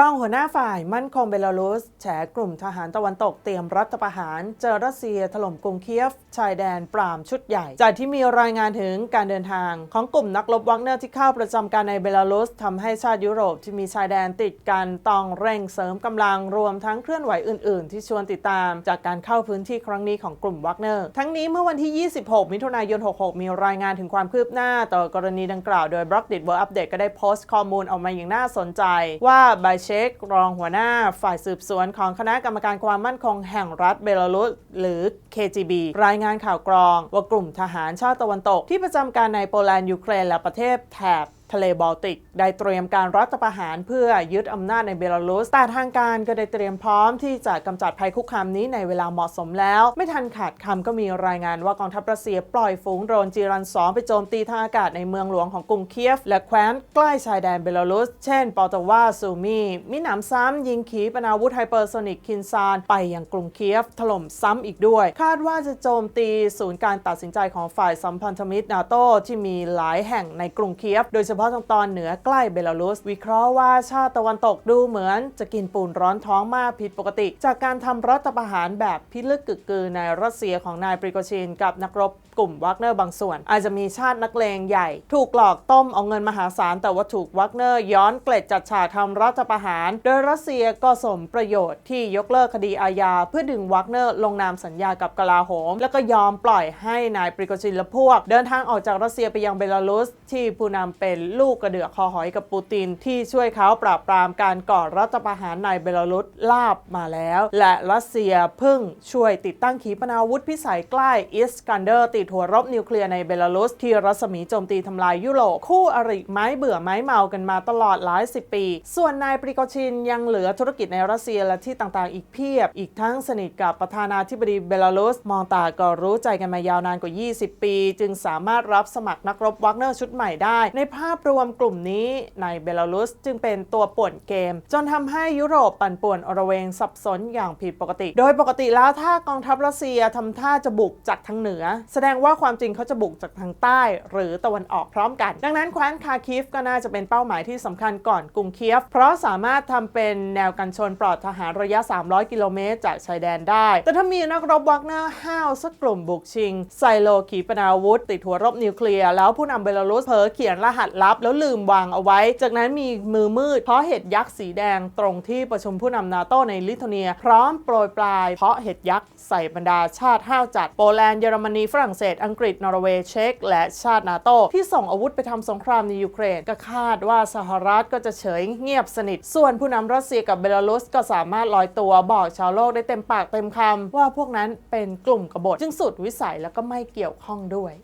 รองหัวหน้าฝ่ายมั่นคงเบลารุสแฉกลุ่มทหารตะวันตกเตรียมรัฐประหาร เจอรัสเซียถล่มกรุงเคียฟ ชายแดนปรามชุดใหญ่ จากที่มีรายงานถึงการเดินทางของกลุ่มนักรบวักเนอร์ที่เข้าประจำการในเบลารุสทำให้ชาติยุโรปที่มีชายแดนติดกันต้องเร่งเสริมกำลังรวมทั้งเคลื่อนไหวอื่น ๆ ที่ชวนติดตามจากการเข้าพื้นที่ครั้งนี้ของกลุ่มวักเนอร์ทั้งนี้เมื่อวันที่ 26 มิถุนายน 66 มีรายงานถึงความคืบหน้าต่อกรณีดังกล่าวโดยบล็อกดิ World Update ก็ได้โพสต์ข้อมูลออกมาอย่างน่าสนใจว่าไบเชครองหัวหน้าฝ่ายสืบสวนของคณะกรรมการความมั่นคงแห่งรัฐเบลารุสหรือ KGB รายงานข่าวกรองว่ากลุ่มทหารชาติตะวันตกที่ประจำการในโปแลนด์ยูเครนและประเทศแถบทะเลบอลติก ได้เตรียมการรัฐประหารเพื่อยึดอำนาจในเบลารุส แต่ทางการก็ได้เตรียมพร้อมที่จะกำจัดภัยคุกคามนี้ในเวลาเหมาะสมแล้ว ไม่ทันขาดคำก็มีรายงานว่ากองทัพรัสเซียปล่อยฝูงโดรนจีรัน2ไปโจมตีทางอากาศในเมืองหลวงของกรุงเคียฟ และแคว้นใกล้ชายแดนเบลารุส เช่น ปอตาวาซูมีมิหนำซ้ำยิงขีปนาวุธไฮเปอร์โซนิกคินซานไปยังกรุงเคียฟ ถล่มซ้ำอีกด้วย คาดว่าจะโจมตีศูนย์การตัดสินใจของฝ่ายสัมพันธมิตรนาโตที่มีหลายแห่งในกรุงเคียฟ โดยเฉฉพาะทางตอนเหนือใกล้เบลารุส วิเคราะห์ว่าชาติตะวันตกดูเหมือน จะกินปูนร้อนท้องมากผิดปกติ จากการทำรัฐประหารแบบพิลึกกึกกือในรัสเซียของนายปริโกชินกับนักรบกลุ่มวักเนอร์บางส่วน อาจจะมีชาตินักเลงใหญ่ ถูกหลอกต้มเอาเงินมหาศาล แต่ว่าถูกวักเนอร์ย้อนเกล็ดจัดฉากทำรัฐประหาร โดยรัสเซียก็สมประโยชน์ที่ยกเลิกคดีอาญา เพื่อดึงวักเนอร์ลงนามสัญญากับกลาโหม แล้วก็ยอมปล่อยให้นายปริโกชินและพวก เดินทางออกจากรัสเซียไปยังเบลารุส ที่ผู้นำเป็นลูกกระเดือกคอหอยกับปูติน ที่ช่วยเขาปราบปรามการก่อรัฐประหารในเบลารุสลาบมาแล้ว และรัสเซียเพิ่งช่วยติดตั้งขีปนาวุธพิสัยใกล้อิสกันเดอร์ติดหัวรบนิวเคลียร์ในเบลารุสที่รัศมีโจมตีทำลายยุโรปคู่อริไม้เบื่อไม้เมากันมาตลอดหลายสิบปี ส่วนนายปริโกชินยังเหลือธุรกิจในรัสเซียและที่ต่างๆ อีกเพียบ อีกทั้งสนิทกับประธานาธิบดีเบลารุส มองตาก็รู้ใจกันมายาวนานกว่า 20 ปี จึงสามารถรับสมัครนักรบวักเนอร์ชุดใหม่ได้ ในภาพรวมกลุ่มนี้ในเบลารุสจึงเป็นตัวป่วนเกม จนทำให้ยุโรปปั่นป่วนอระเวงสับสนอย่างผิดปกติ โดยปกติแล้วถ้ากองทัพรัสเซียทำท่าจะบุกจากทางเหนือ แสดงว่าความจริงเขาจะบุกจากทางใต้ หรือตะวันออกพร้อมกัน ดังนั้นแคว้นคาคิฟก็น่าจะเป็นเป้าหมายที่สำคัญก่อนกรุงเคียฟ เพราะสามารถทำเป็นแนวกันชนปลอดทหารระยะ 300 กิโลเมตร จากชายแดนได้ แต่ถ้ามีนักรบวักเนอร์ห้าวสักกลุ่มบุกชิง ไซโลขีปนาวุธ ติดหัวรบนิวเคลียร์ แล้วผู้นำเบลารุสเผลอเขียนรหัสลับ แล้วลืมวางเอาไว้ จากนั้นมีมือมืดเพราะเห็ดยักษ์สีแดงตรงที่ประชุมผู้นำนาโตในลิทัวเนีย พร้อมโปรยปลายเพราะเห็ดยักษ์ใส่บรรดาชาติห้าวจัดโปแลนด์เยอรมนีฝรั่งเศส อังกฤษ นอร์เวย์ เช็ก และชาตินาโต ที่ส่งอาวุธไปทำสงครามในยูเครน ก็คาดว่าสหรัฐก็จะเฉยเงียบสนิท ส่วนผู้นำรัสเซียกับเบลารุสก็สามารถลอยตัวบอกชาวโลกได้เต็มปากเต็มคำว่าพวกนั้นเป็นกลุ่มกบฏจึงสุดวิสัยแล้วก็ไม่เกี่ยวข้องด้วย